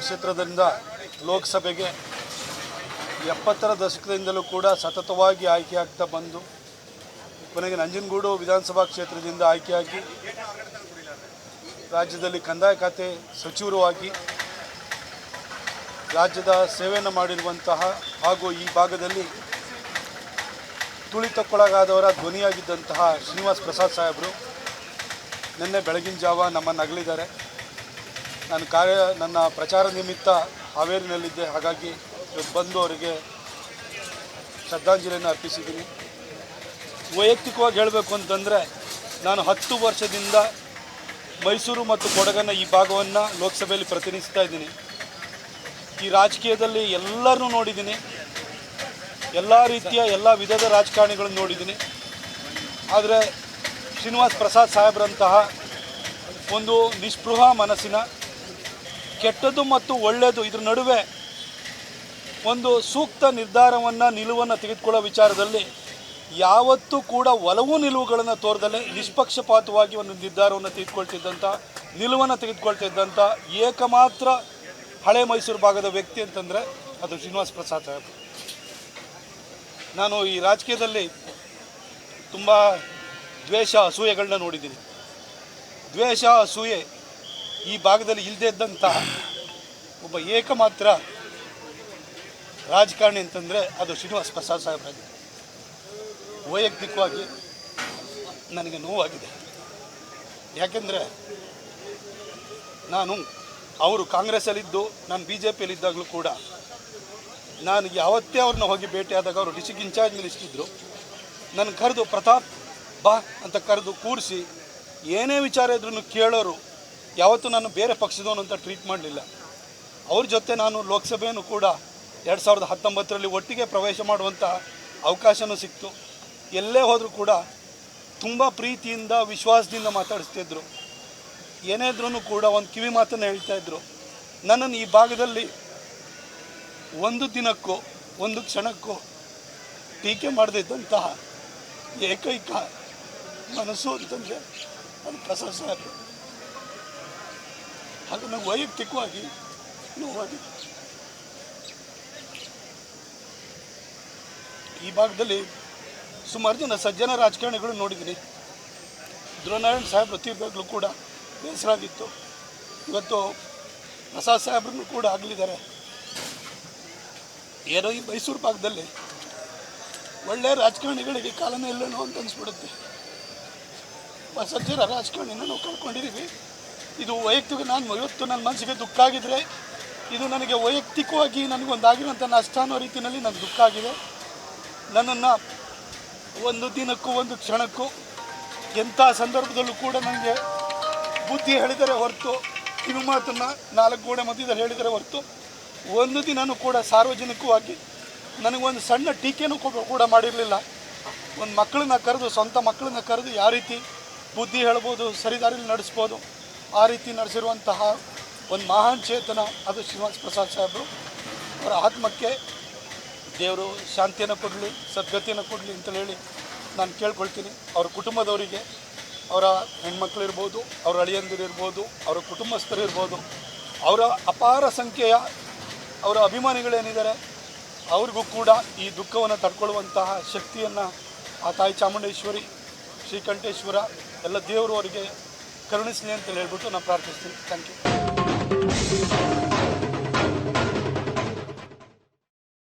ಕ್ಷೇತ್ರದಿಂದ ಲೋಕಸಭೆಗೆ ಎಪ್ಪತ್ತರ ದಶಕದಿಂದಲೂ ಕೂಡ ಸತತವಾಗಿ ಆಯ್ಕೆಯಾಗ್ತಾ ಬಂದು, ಕೊನೆಗೆ ನಂಜನಗೂಡು ವಿಧಾನಸಭಾ ಕ್ಷೇತ್ರದಿಂದ ಆಯ್ಕೆಯಾಗಿ ರಾಜ್ಯದಲ್ಲಿ ಕಂದಾಯ ಖಾತೆ ಸಚಿವರು ಆಗಿ, ರಾಜ್ಯದ ಸೇವೆಯನ್ನು ಮಾಡಿರುವಂತಹ ಹಾಗೂ ಈ ಭಾಗದಲ್ಲಿ ತುಳಿತಕ್ಕೊಳಗಾದವರ ಧ್ವನಿಯಾಗಿದ್ದಂತಹ ಶ್ರೀನಿವಾಸ್ ಪ್ರಸಾದ್ ಸಾಹೇಬರು, ನಿನ್ನೆ ಬೆಳಗಿನ ಜಾವ ನಮ್ಮನ್ನು ಅಗಲಿದ್ದಾರೆ. ನಾನು ಕಾರ್ಯ, ನನ್ನ ಪ್ರಚಾರ ನಿಮಿತ್ತ ಹಾವೇರಿನಲ್ಲಿದ್ದೆ. ಹಾಗಾಗಿ ಬಂದು ಅವರಿಗೆ ಶ್ರದ್ಧಾಂಜಲಿಯನ್ನು ಅರ್ಪಿಸಿದ್ದೀನಿ. ವೈಯಕ್ತಿಕವಾಗಿ ಹೇಳಬೇಕು ಅಂತಂದರೆ, ನಾನು ಹತ್ತು ವರ್ಷದಿಂದ ಮೈಸೂರು ಮತ್ತು ಕೊಡಗನ ಈ ಭಾಗವನ್ನು ಲೋಕಸಭೆಯಲ್ಲಿ ಪ್ರತಿನಿಧಿಸ್ತಾ ಇದ್ದೀನಿ. ಈ ರಾಜಕೀಯದಲ್ಲಿ ಎಲ್ಲರನ್ನೂ ನೋಡಿದ್ದೀನಿ. ಎಲ್ಲ ರೀತಿಯ, ಎಲ್ಲ ವಿಧದ ರಾಜಕಾರಣಿಗಳನ್ನು ನೋಡಿದ್ದೀನಿ. ಆದರೆ ಶ್ರೀನಿವಾಸ್ ಪ್ರಸಾದ್ ಸಾಹೇಬ್ರಂತಹ ಒಂದು ನಿಸ್ಪೃಹ ಮನಸ್ಸಿನ ಕೆಟ್ಟದ್ದು ಮತ್ತು ಒಳ್ಳೆಯದು ಇದ್ರ ನಡುವೆ ಒಂದು ಸೂಕ್ತ ನಿರ್ಧಾರವನ್ನು, ನಿಲುವನ್ನು ತೆಗೆದುಕೊಳ್ಳೋ ವಿಚಾರದಲ್ಲಿ ಯಾವತ್ತೂ ಕೂಡ ಒಲವು ನಿಲುವುಗಳನ್ನು ತೋರದಲ್ಲೇ ನಿಷ್ಪಕ್ಷಪಾತವಾಗಿ ಒಂದು ನಿರ್ಧಾರವನ್ನು ತೆಗೆದುಕೊಳ್ತಿದ್ದಂಥ ನಿಲುವನ್ನು ತೆಗೆದುಕೊಳ್ತಿದ್ದಂಥ ಏಕಮಾತ್ರ ಹಳೆ ಮೈಸೂರು ಭಾಗದ ವ್ಯಕ್ತಿ ಅಂತಂದರೆ ಅದು ಶ್ರೀನಿವಾಸ ಪ್ರಸಾದ್ ಸಾಹೇಬ್. ನಾನು ಈ ರಾಜಕೀಯದಲ್ಲಿ ತುಂಬ ದ್ವೇಷ ಅಸೂಯೆಗಳನ್ನ ನೋಡಿದ್ದೀನಿ. ದ್ವೇಷ, ಅಸೂಯೆ ಈ ಭಾಗದಲ್ಲಿ ಇಲ್ಲದೇ ಇದ್ದಂಥ ಒಬ್ಬ ಏಕಮಾತ್ರ ರಾಜಕಾರಣಿ ಅಂತಂದರೆ ಅದು ಶ್ರೀನಿವಾಸ ಪ್ರಸಾದ್ ಸಾಹೇಬ್ರಾಗಿದೆ ವೈಯಕ್ತಿಕವಾಗಿ ನನಗೆ ನೋವಾಗಿದೆ. ಯಾಕೆಂದರೆ ನಾನು ಅವರು ಕಾಂಗ್ರೆಸ್ಸಲ್ಲಿದ್ದು, ನಾನು ಬಿ ಜೆ ಪಿಯಲ್ಲಿದ್ದಾಗಲೂ ಕೂಡ ನಾನು ಯಾವತ್ತೇ ಅವ್ರನ್ನ ಹೋಗಿ ಭೇಟಿಯಾದಾಗ ಅವರು ಡಿಸ್ಟಿಕ್ ಇನ್ಚಾರ್ಜ್ ನಿಲ್ಲಿಸ್ತಿದ್ರು ನನ್ನ ಕರೆದು ಪ್ರತಾಪ್ ಬಾ ಅಂತ ಕರೆದು ಕೂರಿಸಿ, ಏನೇ ವಿಚಾರ ಇದ್ರೂ ಕೇಳೋರು ಯಾವತ್ತೂ ನಾನು ಬೇರೆ ಪಕ್ಷದವನು ಅಂತ ಟ್ರೀಟ್ ಮಾಡಲಿಲ್ಲ. ಅವ್ರ ಜೊತೆ ನಾನು ಲೋಕಸಭೆಯನ್ನು ಕೂಡ ಎರಡು ಸಾವಿರದ ಹತ್ತೊಂಬತ್ತರಲ್ಲಿ ಒಟ್ಟಿಗೆ ಪ್ರವೇಶ ಮಾಡುವಂಥ ಅವಕಾಶವೂ ಸಿಕ್ತು. ಎಲ್ಲೇ ಹೋದರೂ ಕೂಡ ತುಂಬ ಪ್ರೀತಿಯಿಂದ, ವಿಶ್ವಾಸದಿಂದ ಮಾತಾಡಿಸ್ತಿದ್ರು ಏನೇ ಇದ್ರೂ ಕೂಡ ಒಂದು ಕಿವಿ ಮಾತನ್ನು ಹೇಳ್ತಾ ಇದ್ರು. ನನ್ನನ್ನು ಈ ಭಾಗದಲ್ಲಿ ಒಂದು ದಿನಕ್ಕೂ, ಒಂದು ಕ್ಷಣಕ್ಕೂ ಟೀಕೆ ಮಾಡದಿದ್ದಂತಹ ಏಕೈಕ ಮನಸ್ಸು ಅಂತಂದರೆ ಅದು ಪ್ರಸಾದ್ ಹಾಗೆ ನಾವು ವೈಯಕ್ತಿಕವಾಗಿ ನೋವಾಗಿ. ಈ ಭಾಗದಲ್ಲಿ ಸುಮಾರು ಜನ ಸಜ್ಜನ ರಾಜಕಾರಣಿಗಳು ನೋಡಿದ್ದೀನಿ. ಧ್ರುವನಾರಾಯಣ ಸಾಹೇಬ್ ತೀರ್ದಾಗಲೂ ಕೂಡ ಬೇಸರ ಆಗಿತ್ತು ಇವತ್ತು ಪ್ರಸಾದ್ ಸಾಹೇಬ್ರನ್ನು ಕೂಡ ಆಗಲಿದ್ದಾರೆ ಏನೋ ಈ ಮೈಸೂರು ಭಾಗದಲ್ಲಿ ಒಳ್ಳೆಯ ರಾಜಕಾರಣಿಗಳಿಗೆ ಕಾಲನೇ ಇಲ್ಲನೋ ಅಂತ ಅನಿಸ್ಬಿಡುತ್ತೆ. ಸಜ್ಜನ ರಾಜಕಾರಣಿನ ನಾವು ಕಳ್ಕೊಂಡಿದ್ದೀವಿ. ಇದು ವೈಯಕ್ತಿಕ ನಾನು ಇವತ್ತು ನನ್ನ ಮನಸ್ಸಿಗೆ ದುಃಖ ಆಗಿದ್ರೆ ಇದು ನನಗೆ ವೈಯಕ್ತಿಕವಾಗಿ ನನಗೊಂದಾಗಿರುವಂಥ ನಷ್ಟ ಅನ್ನೋ ರೀತಿಯಲ್ಲಿ ನನಗೆ ದುಃಖ ಆಗಿದೆ. ನನ್ನನ್ನು ಒಂದು ದಿನಕ್ಕೂ, ಒಂದು ಕ್ಷಣಕ್ಕೂ, ಎಂಥ ಸಂದರ್ಭದಲ್ಲೂ ಕೂಡ ನನಗೆ ಬುದ್ಧಿ ಹೇಳಿದರೆ ಹೊರತು ಕಿವಿ ಮಾತನ್ನು ನಾಲ್ಕು ಗೋಡೆ ಮಧ್ಯದಲ್ಲಿ ಹೇಳಿದರೆ ಹೊರತು, ಒಂದು ದಿನನೂ ಕೂಡ ಸಾರ್ವಜನಿಕವಾಗಿ ನನಗೊಂದು ಸಣ್ಣ ಟೀಕೆನೂ ಕೂಡ- ಕೂಡ ಮಾಡಿರಲಿಲ್ಲ. ಒಂದು ಮಕ್ಕಳನ್ನ ಕರೆದು, ಸ್ವಂತ ಮಕ್ಕಳನ್ನ ಕರೆದು ಯಾವ ರೀತಿ ಬುದ್ಧಿ ಹೇಳ್ಬೋದು, ಸರಿದಾರಿಲಿ ನಡೆಸ್ಬೋದು ಆ ರೀತಿ ನಡೆಸಿರುವಂತಹ ಒಂದು ಮಹಾನ್ ಚೇತನ ಅದು ಶ್ರೀನಿವಾಸ ಪ್ರಸಾದ್ ಸಾಹೇಬರು. ಅವರ ಆತ್ಮಕ್ಕೆ ದೇವರು ಶಾಂತಿಯನ್ನು ಕೊಡಲಿ, ಸದ್ಗತಿಯನ್ನು ಕೊಡಲಿ ಅಂತ ಹೇಳಿ ನಾನು ಕೇಳ್ಕೊಳ್ತೀನಿ. ಅವ್ರ ಕುಟುಂಬದವರಿಗೆ, ಅವರ ಹೆಣ್ಮಕ್ಳಿರ್ಬೋದು, ಅವ್ರ ಅಳಿಯಂದಿರಿರ್ಬೋದು, ಅವರ ಕುಟುಂಬಸ್ಥರಿರ್ಬೋದು, ಅವರ ಅಪಾರ ಸಂಖ್ಯೆಯ ಅವರ ಅಭಿಮಾನಿಗಳೇನಿದ್ದಾರೆ, ಅವ್ರಿಗೂ ಕೂಡ ಈ ದುಃಖವನ್ನು ತಡ್ಕೊಳ್ಳುವಂತಹ ಶಕ್ತಿಯನ್ನು ಆ ತಾಯಿ ಚಾಮುಂಡೇಶ್ವರಿ, ಶ್ರೀಕಂಠೇಶ್ವರ, ಎಲ್ಲ ದೇವರು ಅವರಿಗೆ करणी ना प्रार्थस्त थैंक यू